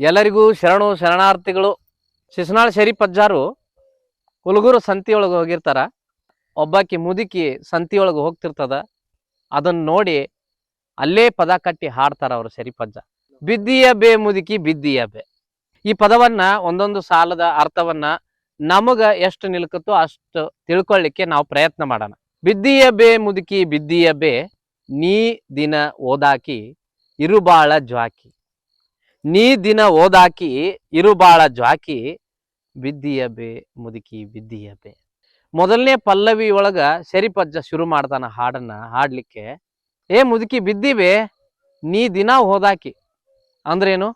ಎಲ್ಲರಿಗೂ ಶರಣು, ಶರಣಾರ್ಥಿಗಳು. ಶಿಶುನಾಳ್ ಶರೀಫ್ ಅಜ್ಜಾರು ಹುಲಗೂರು ಸಂತಿಯೊಳಗೆ ಹೋಗಿರ್ತಾರ. ಒಬ್ಬಾಕಿ ಮುದುಕಿ ಸಂತಿಯೊಳಗೆ ಹೋಗ್ತಿರ್ತದ. ಅದನ್ನ ನೋಡಿ ಅಲ್ಲೇ ಪದ ಕಟ್ಟಿ ಹಾಡ್ತಾರ ಅವರು ಶರೀಫ್ ಅಜ್ಜ ಬಿದ್ದಿಯ ಬೇ ಮುದುಕಿ, ಬಿದ್ದಿಯ ಬೇ. ಈ ಪದವನ್ನ ಒಂದೊಂದು ಸಾಲದ ಅರ್ಥವನ್ನ ನಮಗ ಎಷ್ಟು ನಿಲ್ಕತ್ತೋ ಅಷ್ಟು ತಿಳ್ಕೊಳ್ಳಿಕ್ಕೆ ನಾವು ಪ್ರಯತ್ನ ಮಾಡೋಣ. ಬಿದ್ದಿಯ ಬೇ ಮುದುಕಿ, ಬಿದ್ದಿಯ ಬೇ, ನೀ ದಿನ ಓದಾಕಿ, ಇರುಬಾಳ ಜ್ವಾಕಿ. ನೀ ದಿನ ಓದಾಕಿ ಇರುಬಾಳ ಜಾಕಿ ಬಿದ್ದಿಯ ಬೇ ಮುದುಕಿ ಬಿದ್ದಿಯ ಬೇ ಮೊದಲನೇ ಪಲ್ಲವಿ ಒಳಗ ಸರಿಪಜ್ಜ ಶುರು ಮಾಡ್ತಾನ ಹಾಡನ್ನ ಹಾಡ್ಲಿಕ್ಕೆ. ಏ ಮುದುಕಿ ಬಿದ್ದಿವೆ ನೀ ದಿನ ಹೋದಾಕಿ ಅಂದ್ರೇನು?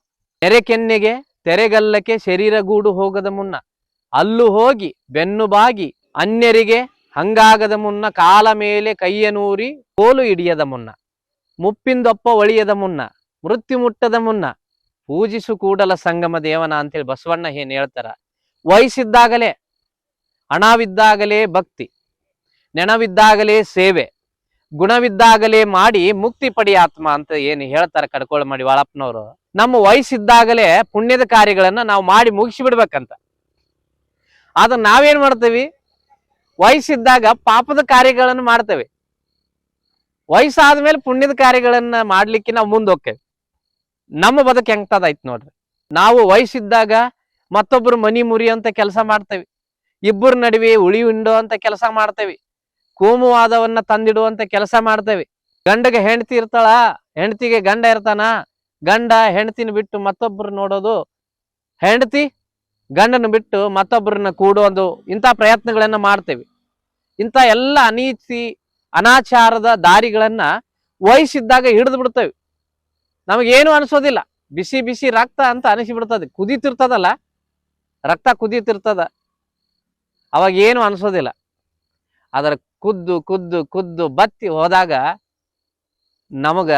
ತೆರೆ ಕೆನ್ನೆಗೆ ತೆರೆಗಲ್ಲಕ್ಕೆ ಶರೀರಗೂಡು ಹೋಗದ ಮುನ್ನ. ಅಲ್ಲು ಹೋಗಿ, ಬೆನ್ನು ಬಾಗಿ, ಅನ್ಯರಿಗೆ ಹಂಗಾಗದ ಮುನ್ನ, ಕಾಲ ಮೇಲೆ ಕೈಯ ನೂರಿ, ಕೋಲು ಹಿಡಿಯದ ಮುನ್ನ. ಮುಪ್ಪಿಂದೊಪ್ಪ ಒಳಿಯದ ಮುನ್ನ. ಮೃತ್ಯು ಮುಟ್ಟದ ಮುನ್ನ. ಪೂಜಿಸು ಕೂಡಲ ಸಂಗಮ ದೇವನ ಅಂತೇಳಿ ಬಸವಣ್ಣ ಏನ್ ಹೇಳ್ತಾರ? ವಯಸ್ಸಿದ್ದಾಗಲೇ, ಹಣವಿದ್ದಾಗಲೇ ಭಕ್ತಿ, ನೆನವಿದ್ದಾಗಲೇ ಸೇವೆ, ಗುಣವಿದ್ದಾಗಲೇ ಮಾಡಿ ಮುಕ್ತಿ ಪಡಿ ಆತ್ಮ ಅಂತ ಏನು ಹೇಳ್ತಾರೆ ಕಡ್ಕೊಳ್ಳ ಮಾಡಿ ವಾಳಪ್ಪನವರು. ನಮ್ಮ ವಯಸ್ಸಿದ್ದಾಗಲೇ ಪುಣ್ಯದ ಕಾರ್ಯಗಳನ್ನ ನಾವು ಮಾಡಿ ಮುಗಿಸಿ ಬಿಡ್ಬೇಕಂತ. ಆದ್ರೆ ನಾವೇನ್ ಮಾಡ್ತೇವಿ? ವಯಸ್ಸಿದ್ದಾಗ ಪಾಪದ ಕಾರ್ಯಗಳನ್ನು ಮಾಡ್ತೇವೆ. ವಯಸ್ಸಾದ್ಮೇಲೆ ಪುಣ್ಯದ ಕಾರ್ಯಗಳನ್ನ ಮಾಡ್ಲಿಕ್ಕೆ ನಾವು ಮುಂದೆ ಹೋಗ್ತೇವೆ. ನಮ್ಮ ಬದುಕು ಹೆಂಗ್ತದಾಯ್ತು ನೋಡ್ರಿ. ನಾವು ವಯಸ್ಸಿದ್ದಾಗ ಮತ್ತೊಬ್ರು ಮನಿ ಅಂತ ಕೆಲಸ ಮಾಡ್ತೇವೆ. ಇಬ್ಬರ ನಡುವೆ ಉಳಿ ಉಂಡುವಂತ ಕೆಲಸ ಮಾಡ್ತೇವೆ. ಕೋಮುವಾದವನ್ನ ತಂದಿಡುವಂತ ಕೆಲಸ ಮಾಡ್ತೇವೆ. ಗಂಡಗೆ ಹೆಂಡತಿ ಇರ್ತಾಳ, ಹೆಂಡತಿಗೆ ಗಂಡ ಇರ್ತಾನ, ಗಂಡ ಹೆಂಡತಿನ ಬಿಟ್ಟು ಮತ್ತೊಬ್ರು ನೋಡೋದು ಹೆಂಡತಿ ಗಂಡನ ಬಿಟ್ಟು ಮತ್ತೊಬ್ಬರನ್ನ ಕೂಡೋದು ಇಂಥ ಪ್ರಯತ್ನಗಳನ್ನ ಮಾಡ್ತೇವೆ. ಇಂಥ ಎಲ್ಲ ಅನೀತಿ ಅನಾಚಾರದ ದಾರಿಗಳನ್ನ ವಯಸ್ಸಿದ್ದಾಗ ಹಿಡಿದು ಬಿಡ್ತೇವೆ. ನಮಗೇನು ಅನಿಸೋದಿಲ್ಲ. ಬಿಸಿ ಬಿಸಿ ರಕ್ತ ಅಂತ ಅನಿಸಿ ಬಿಡ್ತದೆ ಕುದೀತಿರ್ತದಲ್ಲ, ರಕ್ತ ಕುದೀತಿರ್ತದ. ಅವಾಗ ಏನು ಅನಿಸೋದಿಲ್ಲ. ಅದರ ಕುದ್ದು ಕುದ್ದು ಕುದ್ದು ಬತ್ತಿ ಹೋದಾಗ ನಮಗ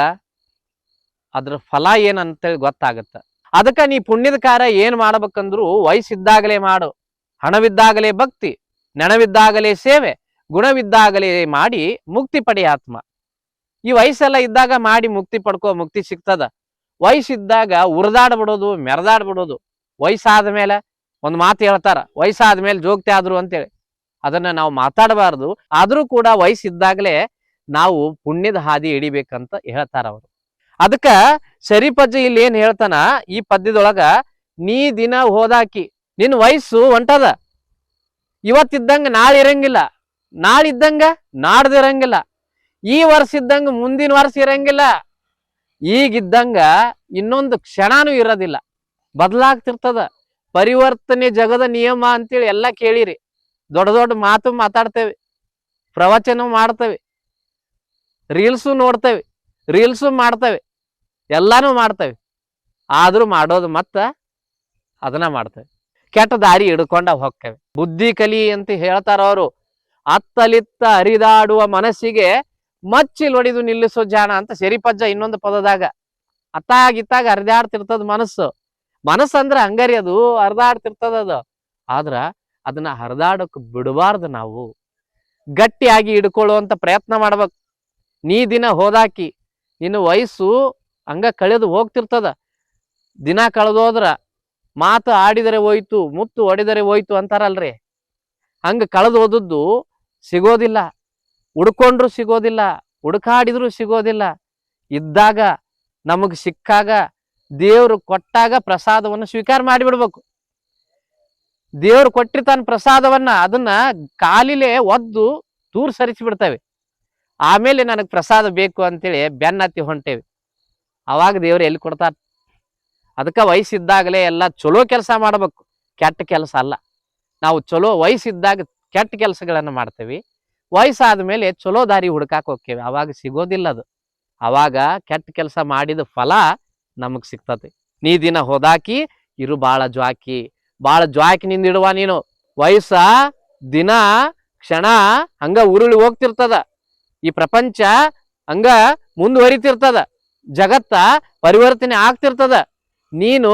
ಅದ್ರ ಫಲ ಏನಂತೇಳಿ ಗೊತ್ತಾಗತ್ತ. ಅದಕ್ಕ ನೀ ಪುಣ್ಯದ ಕಾರ್ಯ ಏನ್ ಮಾಡ್ಬೇಕಂದ್ರು ವಯಸ್ಸಿದ್ದಾಗಲೇ ಮಾಡು. ಹಣವಿದ್ದಾಗಲೇ ಭಕ್ತಿ ನೆನವಿದ್ದಾಗಲೇ ಸೇವೆ, ಗುಣವಿದ್ದಾಗಲೇ ಮಾಡಿ ಮುಕ್ತಿ ಪಡೆಯ ಆತ್ಮ. ಈ ವಯಸ್ಸೆಲ್ಲ ಇದ್ದಾಗ ಮಾಡಿ ಮುಕ್ತಿ ಪಡ್ಕೋ, ಮುಕ್ತಿ ಸಿಗ್ತದ. ವಯಸ್ಸಿದ್ದಾಗ ಉರಿದಾಡ್ಬಿಡೋದು, ಮೆರೆದಾಡ್ಬಿಡೋದು. ವಯಸ್ಸಾದ ಮೇಲೆ ಒಂದು ಮಾತು ಹೇಳ್ತಾರ, ವಯಸ್ಸಾದ ಮೇಲೆ ಜೋಗ್ತಿ ಆದ್ರು ಅಂತೇಳಿ. ಅದನ್ನ ನಾವು ಮಾತಾಡಬಾರ್ದು. ಆದ್ರೂ ಕೂಡ ವಯಸ್ಸಿದ್ದಾಗಲೇ ನಾವು ಪುಣ್ಯದ ಹಾದಿ ಹಿಡಿಬೇಕಂತ ಹೇಳ್ತಾರ ಅವರು. ಅದಕ್ಕ ಶರೀಫಜ್ಜ ಇಲ್ಲಿ ಏನ್ ಹೇಳ್ತಾನ, ಈ ಪದ್ಯದೊಳಗ, ನೀ ದಿನ ಹೋದಾಕಿ, ನಿನ್ ವಯಸ್ಸು ಹೊಂಟದ ಇವತ್ತಿದ್ದಂಗ ನಾಳೆ ಇರಂಗಿಲ್ಲ ನಾಳಿದ್ದಂಗ ನಾಡ್ದು ಇರಂಗಿಲ್ಲ ಈ ವರ್ಷ ಇದ್ದಂಗ ಮುಂದಿನ ವರ್ಷ ಇರಂಗಿಲ್ಲ. ಈಗಿದ್ದಂಗ ಇನ್ನೊಂದು ಕ್ಷಣನೂ ಇರೋದಿಲ್ಲ. ಬದಲಾಗ್ತಿರ್ತದ. ಪರಿವರ್ತನೆ ಜಗದ ನಿಯಮ ಅಂತೇಳಿ ಎಲ್ಲ ಕೇಳಿರಿ. ದೊಡ್ಡ ದೊಡ್ಡ ಮಾತು ಮಾತಾಡ್ತೇವೆ. ಪ್ರವಚನ ಮಾಡ್ತೇವೆ. ರೀಲ್ಸು ನೋಡ್ತೇವೆ. ರೀಲ್ಸು ಮಾಡ್ತೇವೆ. ಎಲ್ಲಾನು ಮಾಡ್ತೇವೆ. ಆದರೂ ಮಾಡೋದು ಮತ್ತ ಅದನ್ನ ಮಾಡ್ತೇವೆ. ಕೆಟ್ಟ ದಾರಿ ಹಿಡ್ಕೊಂಡ ಹೋಗ್ತೇವೆ. ಬುದ್ಧಿ ಕಲಿ ಅಂತ ಹೇಳ್ತಾರ ಅವರು. ಅತ್ತಲಿತ್ತ ಹರಿದಾಡುವ ಮನಸ್ಸಿಗೆ ಮಚ್ಚಿಲ್ ಹೊಡಿದು ನಿಲ್ಲಿಸೋ ಜಾಣ ಅಂತ ಸರಿಪಜ್ಜ ಇನ್ನೊಂದು ಪದದಾಗ ಅತ್ತಾಗಿತ್ತಾಗ ಹರಿದಾಡ್ತಿರ್ತದ ಮನಸ್ಸು. ಮನಸ್ಸು ಅಂದ್ರೆ ಹಂಗರಿ ಅದು, ಹರಿದಾಡ್ತಿರ್ತದ ಅದು. ಆದ್ರ ಅದನ್ನ ಹರಿದಾಡಕ್ ಬಿಡಬಾರ್ದು ನಾವು. ಗಟ್ಟಿಯಾಗಿ ಹಿಡ್ಕೊಳ್ಳುವಂತ ಪ್ರಯತ್ನ ಮಾಡ್ಬೇಕು. ನೀ ದಿನ ಹೋದಾಕಿ ನಿನ್ನ ವಯಸ್ಸು ಹಂಗ ಕಳೆದು ಹೋಗ್ತಿರ್ತದ. ದಿನ ಕಳೆದೋದ್ರ ಮಾತು ಆಡಿದರೆ ಹೋಯ್ತು, ಮುತ್ತು ಹೊಡಿದರೆ ಹೋಯ್ತು ಅಂತಾರಲ್ರಿ. ಹಂಗ ಕಳೆದು ಹೋದದ್ದು ಸಿಗೋದಿಲ್ಲ. ಹುಡ್ಕೊಂಡ್ರು ಸಿಗೋದಿಲ್ಲ, ಹುಡುಕಾಡಿದ್ರೂ ಸಿಗೋದಿಲ್ಲ. ಇದ್ದಾಗ ನಮಗೆ ಸಿಕ್ಕಾಗ ದೇವರು ಕೊಟ್ಟಾಗ ಪ್ರಸಾದವನ್ನು ಸ್ವೀಕಾರ ಮಾಡಿಬಿಡ್ಬೇಕು. ದೇವ್ರು ಕೊಟ್ಟಿರ್ತಾನ ಪ್ರಸಾದವನ್ನ ಅದನ್ನ ಕಾಲಿಲೆ ಒದ್ದು ದೂರ ಸರಿಸಿ ಬಿಡ್ತೇವೆ ಆಮೇಲೆ ನನಗೆ ಪ್ರಸಾದ ಬೇಕು ಅಂತೇಳಿ ಬೆನ್ನತ್ತಿ ಹೊಂಟೇವಿ. ಅವಾಗ ದೇವ್ರು ಎಲ್ಲಿ ಕೊಡ್ತಾರ? ಅದಕ್ಕೆ ವಯಸ್ಸಿದ್ದಾಗಲೇ ಎಲ್ಲ ಚಲೋ ಕೆಲಸ ಮಾಡ್ಬೇಕು. ಕೆಟ್ಟ ಕೆಲಸ ಅಲ್ಲ. ನಾವು ಚಲೋ ವಯಸ್ಸಿದ್ದಾಗ ಕೆಟ್ಟ ಕೆಲಸಗಳನ್ನು ಮಾಡ್ತೇವಿ. ವಯಸ್ಸಾದ ಮೇಲೆ ಚಲೋ ದಾರಿ ಹುಡುಕಾಕ್ ಹೋಗ್ತೇವೆ ಅವಾಗ ಸಿಗೋದಿಲ್ಲ ಅದು. ಅವಾಗ ಕೆಟ್ಟ ಕೆಲಸ ಮಾಡಿದ ಫಲ ನಮಗ್ ಸಿಗ್ತದೆ. ನೀ ದಿನ ಹೋದಾಕಿ ಇರು ಬಾಳ ಜ್ವಾಕಿ. ಬಾಳ ಜ್ವಾಕಿನಿಂದ ಇಡುವ ನೀನು. ವಯಸ್ಸ ದಿನ ಕ್ಷಣ ಹಂಗ ಉರುಳಿ ಹೋಗ್ತಿರ್ತದ. ಈ ಪ್ರಪಂಚ ಹಂಗ ಮುಂದುವರಿತಿರ್ತದ. ಜಗತ್ತ ಪರಿವರ್ತನೆ ಆಗ್ತಿರ್ತದ. ನೀನು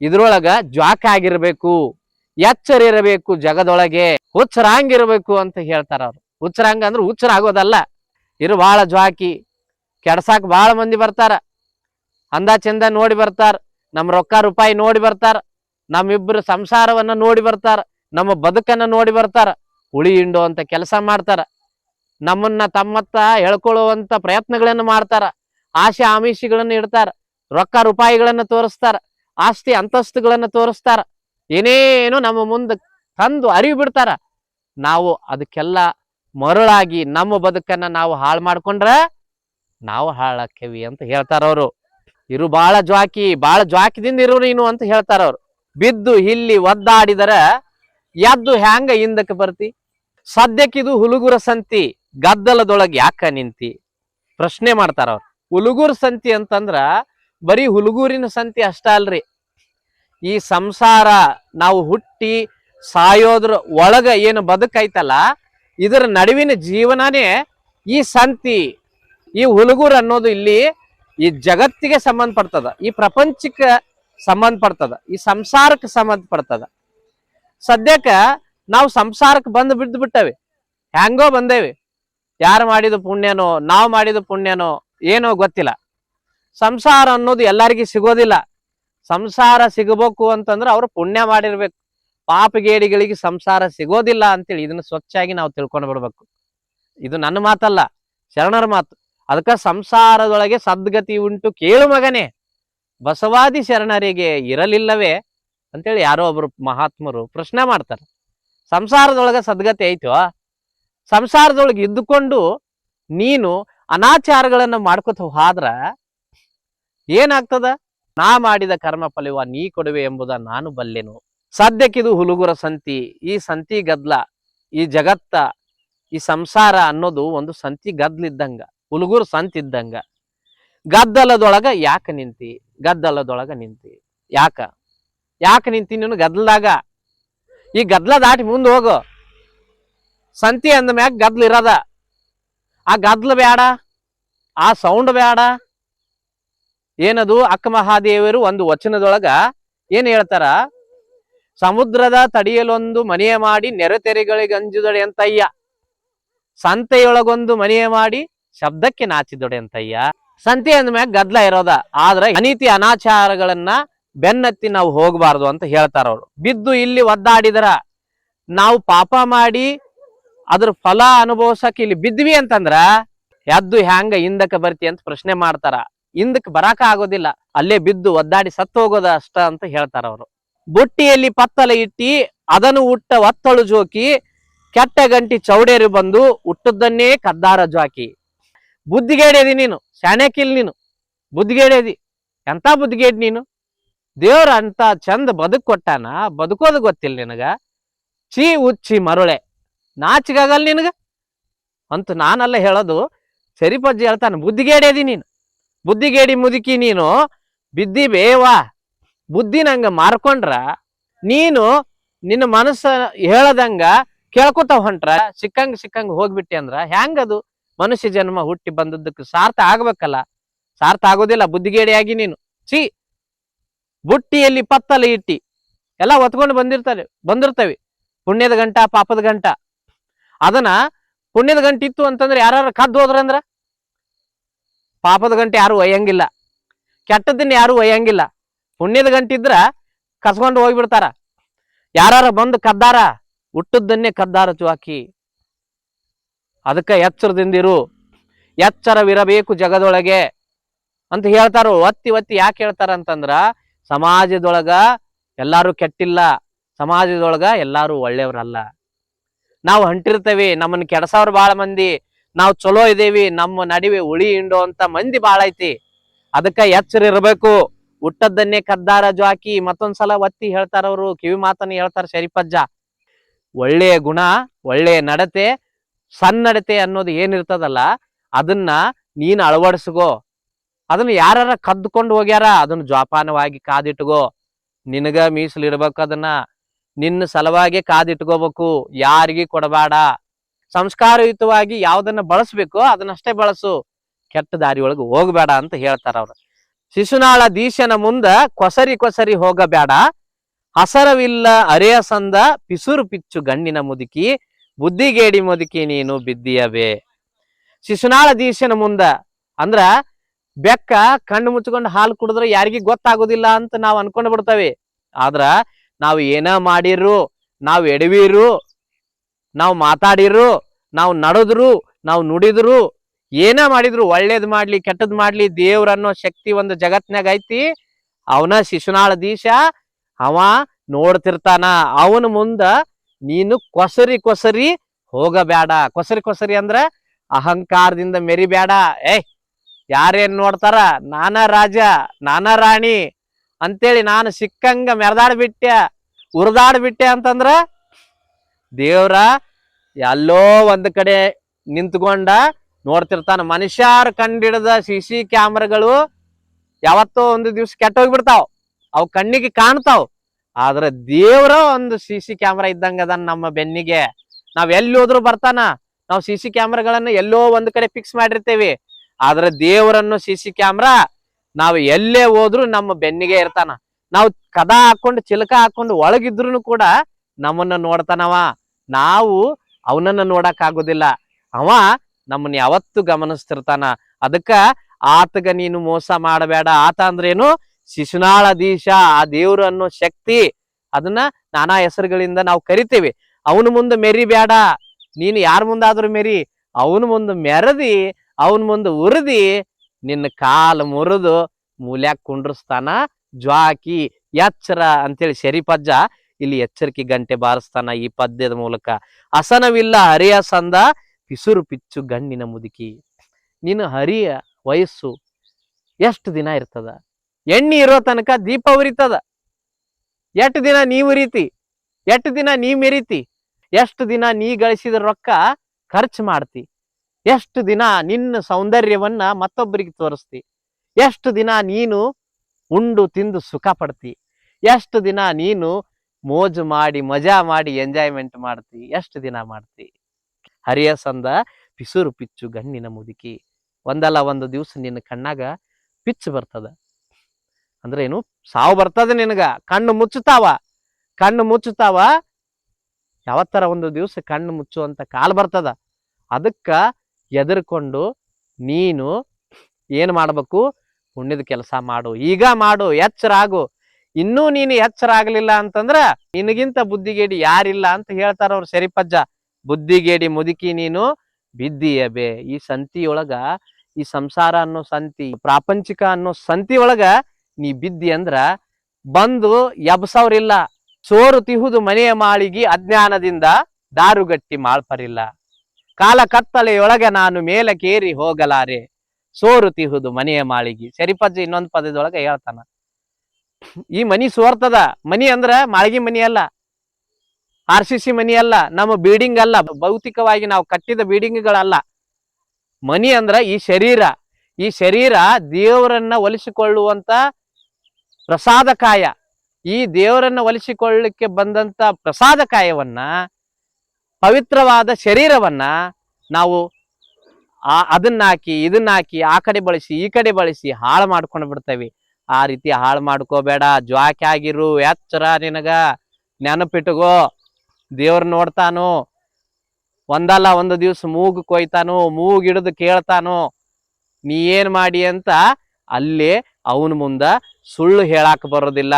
ಇದ್ರೊಳಗ ಜ್ವಾಕ ಆಗಿರ್ಬೇಕು. ಎಚ್ಚರಿರಬೇಕು ಜಗದೊಳಗೆ. ಹುಚ್ಚರಾಂಗಿರ್ಬೇಕು ಅಂತ ಹೇಳ್ತಾರ ಅವ್ರು. ಹುಚ್ಚರಾಂಗ ಅಂದ್ರೆ ಹುಚ್ಚರ ಆಗೋದಲ್ಲ. ಇರು ಬಾಳ ಜ್ವಾಕಿ. ಕೆಡ್ಸಾಕ್ ಬಾಳ ಮಂದಿ ಬರ್ತಾರ. ಅಂದ ಚಂದ ನೋಡಿ ಬರ್ತಾರ. ನಮ್ಮ ರೊಕ್ಕ ರೂಪಾಯಿ ನೋಡಿ ಬರ್ತಾರ. ನಮ್ಮಿಬ್ರು ಸಂಸಾರವನ್ನ ನೋಡಿ ಬರ್ತಾರ. ನಮ್ಮ ಬದುಕನ್ನ ನೋಡಿ ಬರ್ತಾರ. ಉಳಿ ಹಿಂಡು ಅಂತ ಕೆಲಸ ಮಾಡ್ತಾರ. ನಮ್ಮನ್ನ ತಮ್ಮತ್ತ ಹೇಳ್ಕೊಳ್ಳುವಂತ ಪ್ರಯತ್ನಗಳನ್ನ ಮಾಡ್ತಾರ. ಆಶೆ ಆಮಿಷಗಳನ್ನ ಇಡ್ತಾರ. ರೊಕ್ಕ ರೂಪಾಯಿಗಳನ್ನ ತೋರಿಸ್ತಾರ. ಆಸ್ತಿ ಅಂತಸ್ತುಗಳನ್ನ ತೋರಿಸ್ತಾರ. ಏನೇನು ನಮ್ಮ ಮುಂದೆ ತಂದು ಅರಿವು ಬಿಡ್ತಾರ. ನಾವು ಅದಕ್ಕೆಲ್ಲ ಮರಳಾಗಿ ನಮ್ಮ ಬದುಕನ್ನ ನಾವು ಹಾಳು ಮಾಡ್ಕೊಂಡ್ರ ನಾವು ಹಾಳಾಕ್ಕೇವಿ ಅಂತ ಹೇಳ್ತಾರ ಅವರು. ಇರು ಬಾಳ ಜ್ವಾಕಿ, ಬಾಳ ಜ್ವಾಕಿದಿಂದ ಇರು ನೀನು ಅಂತ ಹೇಳ್ತಾರ ಅವ್ರು. ಬಿದ್ದು ಇಲ್ಲಿ ಒದ್ದಾಡಿದರ ಎದ್ದು ಹ್ಯಾಂಗ ಹಿಂದಕ್ಕೆ ಬರ್ತಿ? ಸದ್ಯಕ್ಕಿದು ಹುಲುಗುರ ಸಂತಿ, ಗದ್ದಲದೊಳಗೆ ಯಾಕ ನಿಂತಿ? ಪ್ರಶ್ನೆ ಮಾಡ್ತಾರ ಅವ್ರು. ಹುಲುಗುರ್ ಸಂತಿ ಅಂತಂದ್ರ ಬರೀ ಹುಲುಗೂರಿನ ಸಂತಿ ಅಷ್ಟ ಅಲ್ರಿ. ಈ ಸಂಸಾರ ನಾವು ಹುಟ್ಟಿ ಸಾಯೋದ್ರ ಒಳಗ ಏನು ಬದುಕೈತಲ್ಲ ಇದರ ನಡುವಿನ ಜೀವನನೇ ಈ ಸಂತಿ, ಈ ಹುಲುಗೂರು ಅನ್ನೋದು ಇಲ್ಲಿ ಈ ಜಗತ್ತಿಗೆ ಸಂಬಂಧಪಡ್ತದ, ಈ ಪ್ರಪಂಚಕ್ಕೆ ಸಂಬಂಧಪಡ್ತದ, ಈ ಸಂಸಾರಕ್ಕೆ ಸಂಬಂಧಪಡ್ತದ. ಸದ್ಯಕ್ಕ ನಾವು ಸಂಸಾರಕ್ಕೆ ಬಂದು ಬಿದ್ದು ಬಿಟ್ಟವೆ, ಹ್ಯಾಂಗೋ ಬಂದೇವಿ. ಯಾರು ಮಾಡಿದ ಪುಣ್ಯನೋ, ನಾವು ಮಾಡಿದ ಪುಣ್ಯನೋ, ಏನೋ ಗೊತ್ತಿಲ್ಲ. ಸಂಸಾರ ಅನ್ನೋದು ಎಲ್ಲರಿಗೂ ಸಿಗೋದಿಲ್ಲ. ಸಂಸಾರ ಸಿಗಬೇಕು ಅಂತಂದ್ರೆ ಅವ್ರು ಪುಣ್ಯ ಮಾಡಿರ್ಬೇಕು. ಪಾಪಗೇಡಿಗಳಿಗೆ ಸಂಸಾರ ಸಿಗೋದಿಲ್ಲ ಅಂತೇಳಿ ಇದನ್ನ ಸ್ವಚ್ಛಾಗಿ ನಾವು ತಿಳ್ಕೊಂಡು ಬಿಡ್ಬೇಕು. ಇದು ನನ್ನ ಮಾತಲ್ಲ, ಶರಣರ ಮಾತು. ಅದಕ್ಕ ಸಂಸಾರದೊಳಗೆ ಸದ್ಗತಿ ಉಂಟು ಕೇಳು ಮಗನೇ. ಬಸವಾದಿ ಶರಣರಿಗೆ ಇರಲಿಲ್ಲವೇ ಅಂತೇಳಿ ಯಾರೋ ಒಬ್ರು ಮಹಾತ್ಮರು ಪ್ರಶ್ನೆ ಮಾಡ್ತಾರೆ. ಸಂಸಾರದೊಳಗೆ ಸದ್ಗತಿ ಐತೋ? ಸಂಸಾರದೊಳಗೆ ಇದ್ದುಕೊಂಡು ನೀನು ಅನಾಚಾರಗಳನ್ನ ಮಾಡ್ಕೊತ ಹಾದ್ರ ಏನಾಗ್ತದ? ನಾ ಮಾಡಿದ ಕರ್ಮ ಫಲವ ನೀ ಕೊಡುವೆ ಎಂಬುದ ನಾನು ಬಲ್ಲೆನು. ಸದ್ಯಕ್ಕಿದು ಹುಲುಗುರ ಸಂತಿ. ಈ ಸಂತಿ ಗದ್ಲ, ಈ ಜಗತ್ತ, ಈ ಸಂಸಾರ ಅನ್ನೋದು ಒಂದು ಸಂತಿ ಗದ್ಲಿದ್ದಂಗ, ಹುಲುಗುರು ಸಂತಿದ್ದಂಗ. ಗದ್ದಲದೊಳಗ ಯಾಕ ನಿಂತಿ? ಗದ್ದಲದೊಳಗ ನಿಂತಿ. ಯಾಕ? ಯಾಕ ನಿಂತಿ ನೀನು ಗದ್ದಲದಾಗ ಈ ಗದ್ಲ ದಾಟಿ ಮುಂದೆ ಹೋಗು. ಸಂತಿ ಅಂದ ಮ್ಯಾಗ ಗದ್ಲ ಇರದ. ಆ ಗದ್ಲ ಬೇಡ ಆ ಸೌಂಡ್ ಬೇಡ ಏನದು? ಅಕ್ಕ ಮಹಾದೇವರು ಒಂದು ವಚನದೊಳಗ ಏನ್ ಹೇಳ್ತಾರ? ಸಮುದ್ರದ ತಡಿಯಲೊಂದು ಮನೆಯ ಮಾಡಿ ನೆರೆತೆರೆಗಳಿಗೆ ಅಂಜುದಡೆ ಅಂತಯ್ಯ. ಸಂತೆಯೊಳಗೊಂದು ಮನೆಯ ಮಾಡಿ ಶಬ್ದಕ್ಕೆ ನಾಚಿದೊಡೆ ಅಂತಯ್ಯ. ಸಂತೆ ಅಂದ್ಮ್ಯಾಗ ಗದ್ಲ ಇರೋದ. ಆದ್ರೆ ಅನೀತಿ ಅನಾಚಾರಗಳನ್ನ ಬೆನ್ನತ್ತಿ ನಾವು ಹೋಗಬಾರ್ದು ಅಂತ ಹೇಳ್ತಾರ ಅವ್ರು. ಬಿದ್ದು ಇಲ್ಲಿ ಒದ್ದಾಡಿದ್ರ, ನಾವು ಪಾಪ ಮಾಡಿ ಅದ್ರ ಫಲ ಅನುಭವಿಸಕ್ ಇಲ್ಲಿ ಬಿದ್ವಿ ಅಂತಂದ್ರ ಎದ್ದು ಹ್ಯಾಂಗ ಹಿಂದಕ್ಕೆ ಬರ್ತಿ ಅಂತ ಪ್ರಶ್ನೆ ಮಾಡ್ತಾರ. ಹಿಂದಕ್ಕೆ ಬರಾಕ ಆಗೋದಿಲ್ಲ. ಅಲ್ಲೇ ಬಿದ್ದು ಒದ್ದಾಡಿ ಸತ್ತು ಹೋಗೋದ ಅಷ್ಟ ಅಂತ ಹೇಳ್ತಾರ ಅವರು. ಬುಟ್ಟಿಯಲ್ಲಿ ಪತ್ತಲ ಇಟ್ಟಿ ಅದನ್ನು ಹುಟ್ಟ ಒತ್ತಳು ಜೋಕಿ, ಕೆಟ್ಟ ಗಂಟಿ ಚೌಡೇರಿ ಬಂದು ಹುಟ್ಟದ್ದನ್ನೇ ಕದ್ದಾರ ಜೋಕಿ. ಬುದ್ಧಿಗೇಡೇದಿ ನೀನು, ಶಾಣೆಕಿಲ್ ನೀನು, ಬುದ್ಧಿಗೇಡೇದಿ, ಎಂತ ಬುದ್ಧಿಗೇಡ್ ನೀನು? ದೇವ್ರ ಅಂತ ಚಂದ ಬದುಕ್ ಕೊಟ್ಟಾನ ಬದುಕೋದು ಗೊತ್ತಿಲ್ಲ ನಿನಗ? ಚೀ ಉಚ್ಚಿ ಮರುಳೆ ನಾಚಿಗಾಗಲ್ಲ ನಿನಗ? ಅಂತ ನಾನಲ್ಲ ಹೇಳೋದು, ಸರಿಪಜ್ಜಿ ಹೇಳ್ತಾನೆ, ಬುದ್ಧಿಗೇಡೇದಿ ನೀನು, ಬುದ್ಧಿಗೇಡಿ ಮುದುಕಿ ನೀನು, ಬಿದ್ದಿ ಬೇವಾ ಬುದ್ಧಿ ನಂಗ ಮಾರ್ಕೊಂಡ್ರ ನೀನು ನಿನ್ನ ಮನಸ್ಸ ಹೇಳದಂಗ ಕೇಳ್ಕೊತ ಹೊಂಟ್ರ, ಸಿಕ್ಕಂಗ್ ಸಿಕ್ಕಂಗ್ ಹೋಗ್ಬಿಟ್ಟಿ ಅಂದ್ರ ಹೆಂಗದು ಮನುಷ್ಯ ಜನ್ಮ ಹುಟ್ಟಿ ಬಂದದ್ದಕ್ಕೆ ಸಾರ್ಥ ಆಗ್ಬೇಕಲ್ಲ? ಸಾರ್ಥ ಆಗೋದಿಲ್ಲ, ಬುದ್ಧಿಗೇಡಿಯಾಗಿ ನೀನು. ಸಿ ಬುಟ್ಟಿಯಲ್ಲಿ ಪತ್ತಲ ಇಟ್ಟಿ. ಎಲ್ಲ ಒತ್ಕೊಂಡು ಬಂದಿರ್ತಾರೆ ಬಂದಿರ್ತವೆ. ಪುಣ್ಯದ ಗಂಟ, ಪಾಪದ ಗಂಟ. ಅದನ್ನ ಪುಣ್ಯದ ಗಂಟೆ ಇತ್ತು ಅಂತಂದ್ರೆ ಯಾರು ಕದ್ದು ಹೋದ್ರಂದ್ರ ಪಾಪದ ಗಂಟೆ ಯಾರು ಒಯ್ಯಂಗಿಲ್ಲ. ಕೆಟ್ಟದನ್ನ ಯಾರು ಒಯ್ಯಂಗಿಲ್ಲ. ಪುಣ್ಯದ ಗಂಟಿದ್ರ ಕಸ್ಕೊಂಡು ಹೋಗ್ಬಿಡ್ತಾರ. ಯಾರ ಬಂದು ಕದ್ದಾರ ಹುಟ್ಟದ್ದನ್ನೇ ಕದ್ದಾರ ಚುವಾಕಿ ಅದಕ್ಕೆ ಎಚ್ಚರದಿಂದಿರು ಎಚ್ಚರವಿರಬೇಕು ಜಗದೊಳಗೆ ಅಂತ ಹೇಳ್ತಾರ. ಒತ್ತಿ ಒತ್ತಿ ಯಾಕೆ ಹೇಳ್ತಾರ ಅಂತಂದ್ರ, ಸಮಾಜದೊಳಗ ಎಲ್ಲಾರು ಕೆಟ್ಟಿಲ್ಲ. ಸಮಾಜದೊಳಗ ಎಲ್ಲಾರು ಒಳ್ಳೆಯವ್ರಲ್ಲ. ನಾವು ಹೊಂಟಿರ್ತೇವಿ, ನಮ್ಮನ್ನ ಕೆಡಸವ್ರು ಬಾಳ ಮಂದಿ. ನಾವು ಚಲೋ ಇದೇವಿ, ನಮ್ಮ ನಡುವೆ ಉಳಿ ಹಿಂಡೋ ಅಂತ ಮಂದಿ ಬಾಳ ಐತಿ. ಅದಕ್ಕ ಎಚ್ಚರ ಇರಬೇಕು. ಹುಟ್ಟದ್ದನ್ನೇ ಕದ್ದಾರ ಜ್ವಾಕಿ, ಮತ್ತೊಂದ್ಸಲ ಒತ್ತಿ ಹೇಳ್ತಾರ ಅವರು ಕಿವಿ ಮಾತನ್ನ ಹೇಳ್ತಾರ ಶರೀಫಜ್ಜ. ಒಳ್ಳೆಯ ಗುಣ, ಒಳ್ಳೆಯ ನಡತೆ, ಸನ್ನಡತೆ ಅನ್ನೋದು ಏನಿರ್ತದಲ್ಲ, ಅದನ್ನ ನೀನ್ ಅಳವಡಿಸ್ಗೋ ಅದನ್ನ ಯಾರ ಕದ್ದುಕೊಂಡು ಹೋಗ್ಯಾರ, ಅದನ್ನ ಜೋಪಾನವಾಗಿ ಕಾದಿಟ್ಗೋ ನಿನಗ ಮೀಸಲಿಡ್ಬೇಕು ಅದನ್ನ. ನಿನ್ನ ಸಲುವಾಗಿ ಕಾದಿಟ್ಕೋಬೇಕು. ಯಾರಿಗಿ ಕೊಡಬೇಡ. ಸಂಸ್ಕಾರಯುತವಾಗಿ ಯಾವ್ದನ್ನ ಬಳಸ್ಬೇಕೋ, ಅದನ್ನಷ್ಟೇ ಬಳಸು. ಕೆಟ್ಟ ದಾರಿ ಒಳಗೆ ಹೋಗ್ಬೇಡ ಅಂತ ಹೇಳ್ತಾರ ಅವ್ರು ಶಿಶುನಾಳ ದೀಶನ ಮುಂದ ಕೊಸರಿ ಕೊಸರಿ ಹೋಗಬೇಡ. ಹಸರವಿಲ್ಲ ಅರೆಯ ಸಂದ ಪಿಸುರು ಪಿಚ್ಚು ಗಣ್ಣಿನ ಮುದುಕಿ, ಬುದ್ಧಿಗೇಡಿ ಮುದುಕಿ ನೀನು ಬಿದ್ದಿಯಬೇ ಶಿಶುನಾಳ ದೀಶನ ಮುಂದ ಅಂದ್ರ ಬೆಕ್ಕ ಕಣ್ಣು ಮುಚ್ಕೊಂಡು ಹಾಲು ಕುಡಿದ್ರೆ ಯಾರಿಗೂ ಗೊತ್ತಾಗೋದಿಲ್ಲ ಅಂತ ನಾವು ಅನ್ಕೊಂಡು ಬಿಡ್ತೇವೆ. ಆದ್ರ ನಾವು ಏನ ಮಾಡಿರು ನಾವು ಎಡವಿರು ನಾವು ಮಾತಾಡಿರು ನಾವು ನಡೆದ್ರು, ನಾವು ನುಡಿದ್ರು ಏನ ಮಾಡಿದ್ರು? ಒಳ್ಳೇದ್ ಮಾಡ್ಲಿ, ಕೆಟ್ಟದ್ ಮಾಡ್ಲಿ, ದೇವ್ರ ಅನ್ನೋ ಶಕ್ತಿ ಒಂದು ಜಗತ್ನಾಗ ಐತಿ. ಅವನ ಶಿಶುನಾಳ ದೀಶ, ಅವ ನೋಡ್ತಿರ್ತಾನ. ಅವನ ಮುಂದ ನೀನು ಕೊಸರಿ ಕೊಸರಿ ಹೋಗಬೇಡ ಕೊಸರಿ ಕೊಸರಿ ಅಂದ್ರ ಅಹಂಕಾರದಿಂದ ಮೆರಿಬೇಡ ಏಯ್, ಯಾರೇನ್ ನೋಡ್ತಾರ? ನಾನಾ ರಾಜ, ನಾನಾ ರಾಣಿ ಅಂತೇಳಿ ನಾನು ಸಿಕ್ಕಂಗ ಮೆರೆದಾಡ್ಬಿಟ್ಟೆ ಉರ್ದಾಡ್ಬಿಟ್ಟೆ ಅಂತಂದ್ರ ದೇವ್ರ ಎಲ್ಲೋ ಒಂದ್ ಕಡೆ ನಿಂತ್ಕೊಂಡ ನೋಡ್ತಿರ್ತಾನ ಮನುಷ್ಯರು ಕಂಡಿಡದ ಸಿ ಸಿ ಕ್ಯಾಮ್ರಾಗಳು ಯಾವತ್ತೋ ಒಂದು ದಿವ್ಸ ಕೆಟ್ಟೋಗ್ಬಿಡ್ತಾವ್. ಅವ್ ಕಣ್ಣಿಗೆ ಕಾಣ್ತಾವ್. ಆದ್ರ ದೇವ್ರ ಒಂದು ಸಿ ಸಿ ಕ್ಯಾಮ್ರಾ ಇದ್ದಂಗ ಅದ ನಮ್ಮ ಬೆನ್ನಿಗೆ. ನಾವ್ ಎಲ್ಲಿ ಹೋದ್ರು ಬರ್ತಾನ. ನಾವು ಸಿ ಸಿ ಕ್ಯಾಮ್ರಾಗಳನ್ನ ಎಲ್ಲೋ ಒಂದ್ ಕಡೆ ಫಿಕ್ಸ್ ಮಾಡಿರ್ತೇವಿ. ಆದ್ರ ದೇವರನ್ನು ಸಿ ಸಿ ಕ್ಯಾಮ್ರಾ ನಾವು ಎಲ್ಲೇ ಹೋದ್ರು ನಮ್ಮ ಬೆನ್ನಿಗೆ ಇರ್ತಾನ. ನಾವು ಕದ ಹಾಕೊಂಡು ಚಿಲಕ ಹಾಕೊಂಡು ಒಳಗಿದ್ರು ಕೂಡ ನಮ್ಮನ್ನ ನೋಡ್ತಾನವ. ನಾವು ಅವನನ್ನ ನೋಡಕ್ ಆಗೋದಿಲ್ಲ ಅವ ನಮ್ಮನ್ನ ಯಾವತ್ತು ಗಮನಿಸ್ತಿರ್ತಾನ. ಅದಕ್ಕ ಆತಗ ನೀನು ಮೋಸ ಮಾಡಬೇಡ. ಆತ ಅಂದ್ರೇನು? ಶಿಶುನಾಳಧೀಶ ಆ ದೇವ್ರು ಅನ್ನೋ ಶಕ್ತಿ ಅದನ್ನ ನಾನಾ ಹೆಸರುಗಳಿಂದ ನಾವು ಕರಿತೇವೆ. ಅವನ ಮುಂದೆ ಮೆರಿಬೇಡ. ನೀನು ಯಾರ ಮುಂದಾದ್ರೂ ಮೆರಿ. ಅವನ ಮುಂದೆ ಮೆರದಿ, ಅವನ ಮುಂದೆ ಉರಿದಿ, ನಿನ್ನ ಕಾಲು ಮುರಿದು ಮೂಲ್ಯಾಕ್ ಕುಂಡ್ರಸ್ತಾನ ಜ್ವಾಕಿ ಎಚ್ಚರ ಅಂತೇಳಿ ಶರೀಪಜ್ಜ ಇಲ್ಲಿ ಎಚ್ಚರಿಕೆ ಗಂಟೆ ಬಾರಿಸ್ತಾನ ಈ ಪದ್ಯದ ಮೂಲಕ. ಅಸನವಿಲ್ಲ ಹರಿಯ ಸಂದ ಪಿಸುರು ಪಿಚ್ಚು ಗಣ್ಣಿನ ಮುದುಕಿ. ನಿನ್ನ ಹರಿಯ ವಯಸ್ಸು ಎಷ್ಟು ದಿನ ಇರ್ತದ? ಎಣ್ಣಿ ಇರೋ ತನಕ ದೀಪ ಉರಿತದ? ಎಷ್ಟು ದಿನ ನೀ ಉರಿತಿ? ಎಷ್ಟು ದಿನ ನೀ ಮೆರಿತಿ? ಎಷ್ಟು ದಿನ ನೀ ಗಳಿಸಿದ ರೊಕ್ಕ ಖರ್ಚು ಮಾಡ್ತಿ? ಎಷ್ಟು ದಿನ ನಿನ್ನ ಸೌಂದರ್ಯವನ್ನ ಮತ್ತೊಬ್ಬರಿಗೆ ತೋರಿಸ್ತಿ? ಎಷ್ಟು ದಿನ ನೀನು ಉಂಡು ತಿಂದು ಸುಖ ಪಡ್ತಿ? ಎಷ್ಟು ದಿನ ನೀನು ಮೋಜು ಮಾಡಿ ಮಜಾ ಮಾಡಿ ಎಂಜಾಯ್ಮೆಂಟ್ ಮಾಡ್ತಿ? ಎಷ್ಟು ದಿನ ಮಾಡ್ತಿ? ಹರಿಯ ಸಂದ ಪಿಸುರು ಪಿಚ್ಚು ಗಣ್ಣಿನ ಮುದುಕಿ. ಒಂದಲ್ಲ ಒಂದು ದಿವಸ ನಿನ್ನ ಕಣ್ಣಾಗ ಪಿಚ್ಚು ಬರ್ತದ. ಅಂದ್ರೆ ಏನು? ಸಾವು ಬರ್ತದ ನಿನಗ. ಕಣ್ಣು ಮುಚ್ಚುತ್ತಾವ ಕಣ್ಣು ಮುಚ್ಚುತ್ತಾವ ಯಾವತ್ತರ ಒಂದು ದಿವಸ ಕಣ್ಣು ಮುಚ್ಚುವಂತ ಕಾಲ ಬರ್ತದ. ಅದಕ್ಕ ಎದರ್ಕೊಂಡು ನೀನು ಏನು ಮಾಡಬೇಕು? ಪುಣ್ಯದ ಕೆಲಸ ಮಾಡು. ಈಗ ಮಾಡು. ಎಚ್ಚರಾಗು ಇನ್ನೂ ನೀನು ಎಚ್ಚರ ಆಗ್ಲಿಲ್ಲ ಅಂತಂದ್ರ ನಿನಗಿಂತ ಬುದ್ಧಿಗೇಡಿ ಯಾರಿಲ್ಲ ಅಂತ ಹೇಳ್ತಾರ ಅವ್ರು ಶರೀಪಜ್ಜ. ಬುದ್ಧಿಗೇಡಿ ಮುದುಕಿ ನೀನು ಬಿದ್ದೀಯ ಬೇ ಈ ಸಂತಿಯೊಳಗ, ಈ ಸಂಸಾರ ಅನ್ನೋ ಸಂತಿ, ಪ್ರಾಪಂಚಿಕ ಅನ್ನೋ ಸಂತಿ ಒಳಗ ನೀ ಬಿದ್ದಿ ಅಂದ್ರ ಬಂದು ಎಬ್ಸವ್ರಿಲ್ಲ. ಸೋರು ತಿಹುದು ಮನೆಯ ಮಾಳಿಗೆ ಅಜ್ಞಾನದಿಂದ ದಾರುಗಟ್ಟಿ ಮಾಳ್ಪರಿಲ್ಲ. ಕಾಲ ಕತ್ತಲೆಯೊಳಗೆ ನಾನು ಮೇಲಕೇರಿ ಹೋಗಲಾರೆ. ಸೋರು ತಿಹುದು ಮನೆಯ ಮಾಳಿಗೆ. ಸರಿಪಜ್ಜ ಇನ್ನೊಂದು ಪದದೊಳಗೆ ಹೇಳ್ತಾನ. ಈ ಮನಿ ಸೋರ್ತದ ಮನಿ ಅಂದ್ರ ಮಾಳಿಗೆ ಮನಿ ಅಲ್ಲ ಆರ್ ಸಿ ಸಿ ಮನಿ ಅಲ್ಲ, ನಮ್ಮ ಬಿಲ್ಡಿಂಗ್ ಅಲ್ಲ, ಭೌತಿಕವಾಗಿ ನಾವು ಕಟ್ಟಿದ ಬಿಲ್ಡಿಂಗ್ಗಳಲ್ಲ ಮನಿ ಅಂದ್ರ ಈ ಶರೀರ. ಈ ಶರೀರ ದೇವರನ್ನ ಒಲಿಸಿಕೊಳ್ಳುವಂತ ಪ್ರಸಾದಕಾಯ. ಈ ದೇವರನ್ನ ಒಲಿಸಿಕೊಳ್ಳಲಿಕ್ಕೆ ಬಂದಂತ ಪ್ರಸಾದಕಾಯವನ್ನ, ಪವಿತ್ರವಾದ ಶರೀರವನ್ನ ನಾವು ಆ ಅದನ್ನ ಇದನ್ನಾಕಿ, ಆ ಕಡೆ ಬಳಸಿ, ಈ ಕಡೆ ಬಳಸಿ ಹಾಳು ಮಾಡ್ಕೊಂಡು ಬಿಡ್ತೇವೆ. ಆ ರೀತಿ ಹಾಳು ಮಾಡ್ಕೋಬೇಡ. ಜ್ವಾಕೆ ಆಗಿರು, ಎಚ್ಚರ ನಿನಗ. ನೆನಪಿಟ್ಕೋ. ದೇವ್ರ ನೋಡ್ತಾನು, ಒಂದಲ್ಲ ಒಂದು ದಿವ್ಸ ಮೂಗು ಕೊಯ್ತಾನು, ಮೂಗ್ ಹಿಡಿದು ಕೇಳ್ತಾನು, ನೀ ಏನ್ ಮಾಡಿ ಅಂತ ಅಲ್ಲಿ ಅವನ ಮುಂದ ಸುಳ್ಳು ಹೇಳಾಕ ಬರೋದಿಲ್ಲ.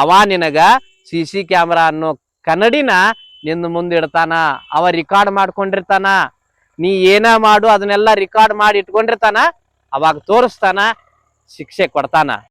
ಅವ ನಿನಗ ಸಿ ಸಿ ಕ್ಯಾಮ್ರಾ ಅನ್ನೋ ಕನ್ನಡಿನ ನಿನ್ನ ಮುಂದಿಡ್ತಾನ ಅವ ರೆಕಾರ್ಡ್ ಮಾಡ್ಕೊಂಡಿರ್ತಾನ. ನೀ ಏನ ಮಾಡು ಅದನ್ನೆಲ್ಲ ರೆಕಾರ್ಡ್ ಮಾಡಿ ಇಟ್ಕೊಂಡಿರ್ತಾನ, ಅವಾಗ ತೋರಿಸ್ತಾನ, ಶಿಕ್ಷೆ ಕೊಡ್ತಾನ.